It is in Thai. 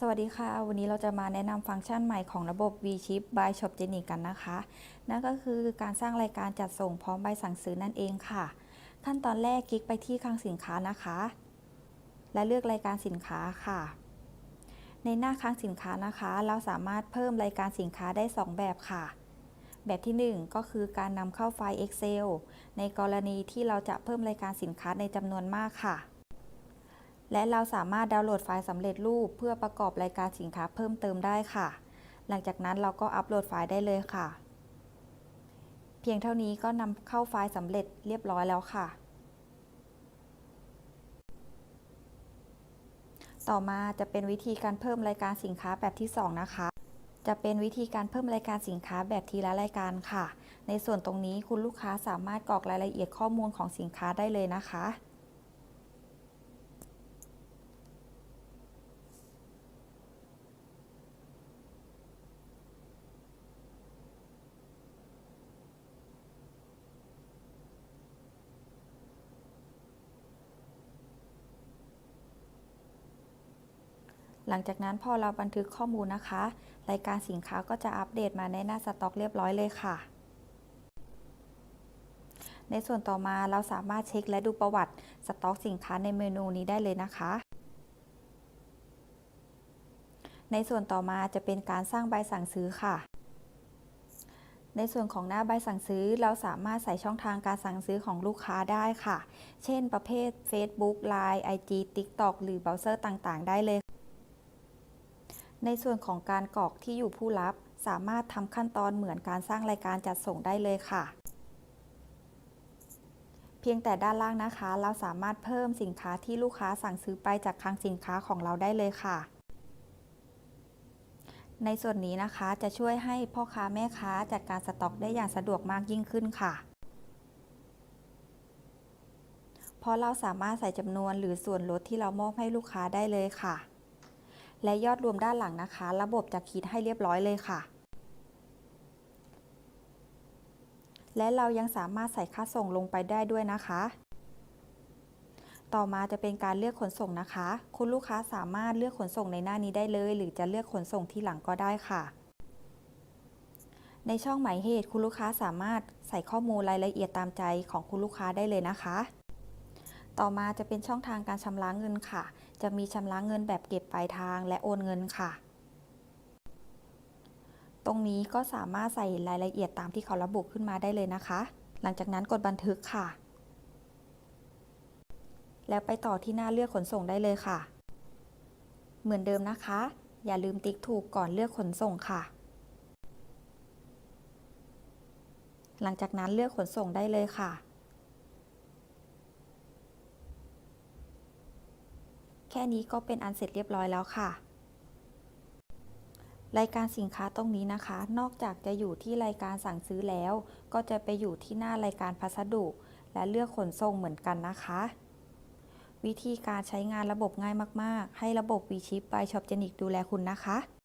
สวัสดีค่ะ วันนี้เราจะมาแนะนำฟังก์ชันใหม่ของระบบ V-Ship by Shopgenic กันนะคะ นั่นก็คือการสร้างรายการจัดส่งพร้อมใบสั่งซื้อนั่นเองค่ะ ขั้นตอนแรกคลิกไปที่คลังสินค้านะคะ และเลือกรายการสินค้าค่ะ ในหน้าคลังสินค้านะคะ เราสามารถเพิ่มรายการสินค้าได้ 2 แบบค่ะ แบบที่ 1 ก็คือการนำเข้าไฟล์ Excel ในกรณีที่เราจะเพิ่มรายการสินค้าในจำนวนมากค่ะ และเราสามารถดาวน์โหลดไฟล์สำเร็จรูป เพื่อประกอบรายการสินค้าเพิ่มเติมได้ค่ะ หลังจากนั้นเราก็อัปโหลดไฟล์ได้เลยค่ะ เพียงเท่านี้ก็นำเข้าไฟล์สำเร็จเรียบร้อยแล้วค่ะ ต่อมาจะเป็นวิธีการเพิ่มรายการสินค้าแบบที่ 2 นะคะ จะเป็นวิธีการเพิ่มรายการสินค้าแบบทีละรายการค่ะ ในส่วนตรงนี้คุณลูกค้าสามารถกรอกรายละเอียดข้อมูลของสินค้าได้เลยนะคะ หลังจากนั้นพอเราบันทึกข้อมูลนะคะ รายการสินค้าก็จะอัปเดตมาในหน้าสต็อกเรียบร้อยเลยค่ะ ในส่วนต่อมาเราสามารถเช็คและดูประวัติสต็อกสินค้าในเมนูนี้ได้เลยนะคะ ในส่วนต่อมาจะเป็นการสร้างใบสั่งซื้อค่ะในส่วนของหน้าใบสั่งซื้อเราสามารถใส่ช่องทางการสั่งซื้อของลูกค้าได้ค่ะ เช่น ประเภท Facebook Line IG TikTok หรือเบราว์เซอร์ต่างๆ ได้เลย ในส่วนของการกรอกที่อยู่ผู้รับ สามารถทำขั้นตอนเหมือนการสร้างรายการจัดส่งได้เลยค่ะ เพียงแต่ด้านล่างนะคะ เราสามารถเพิ่มสินค้าที่ลูกค้าสั่งซื้อไปจากคลังสินค้าของเราได้เลยค่ะ ในส่วนนี้นะคะจะช่วยให้พ่อค้าแม่ค้าจัดการสต็อกได้อย่างสะดวกมากยิ่งขึ้นค่ะเพราะเราสามารถใส่จำนวนหรือส่วนลดที่เรามอบให้ลูกค้าได้เลยค่ะ และยอดรวมด้านหลังนะคะ ระบบจะคิดให้เรียบร้อยเลยค่ะ และเรายังสามารถใส่ค่าส่งลงไปได้ด้วยนะคะ ต่อมาจะเป็นการเลือกขนส่งนะคะ คุณลูกค้าสามารถเลือกขนส่งในหน้านี้ได้เลย หรือจะเลือกขนส่งที่หลังก็ได้ค่ะในช่องหมายเหตุคุณลูกค้าสามารถใส่ข้อมูลรายละเอียดตามใจของคุณลูกค้าได้เลยนะคะ ต่อมาจะเป็นช่องทางการชำระเงินค่ะ จะมีชำระเงินแบบเก็บปลายทางและโอนเงินค่ะ ตรงนี้ก็สามารถใส่รายละเอียดตามที่เขาระบุขึ้นมาได้เลยนะคะ หลังจากนั้นกดบันทึกค่ะ แล้วไปต่อที่หน้าเลือกขนส่งได้เลยค่ะ เหมือนเดิมนะคะ อย่าลืมติ๊กถูกก่อนเลือกขนส่งค่ะ หลังจากนั้นเลือกขนส่งได้เลยค่ะ แค่นี้ก็เป็นอันเสร็จเรียบร้อยแล้วค่ะ รายการสินค้าตรงนี้นะคะ นอกจากจะอยู่ที่รายการสั่งซื้อแล้ว ก็จะไปอยู่ที่หน้ารายการพัสดุ และเลือกขนส่งเหมือนกันนะคะ วิธีการใช้งานระบบง่ายมาก ๆ ให้ระบบ v ีชิป by Shopgenic ดูแลคุณนะคะ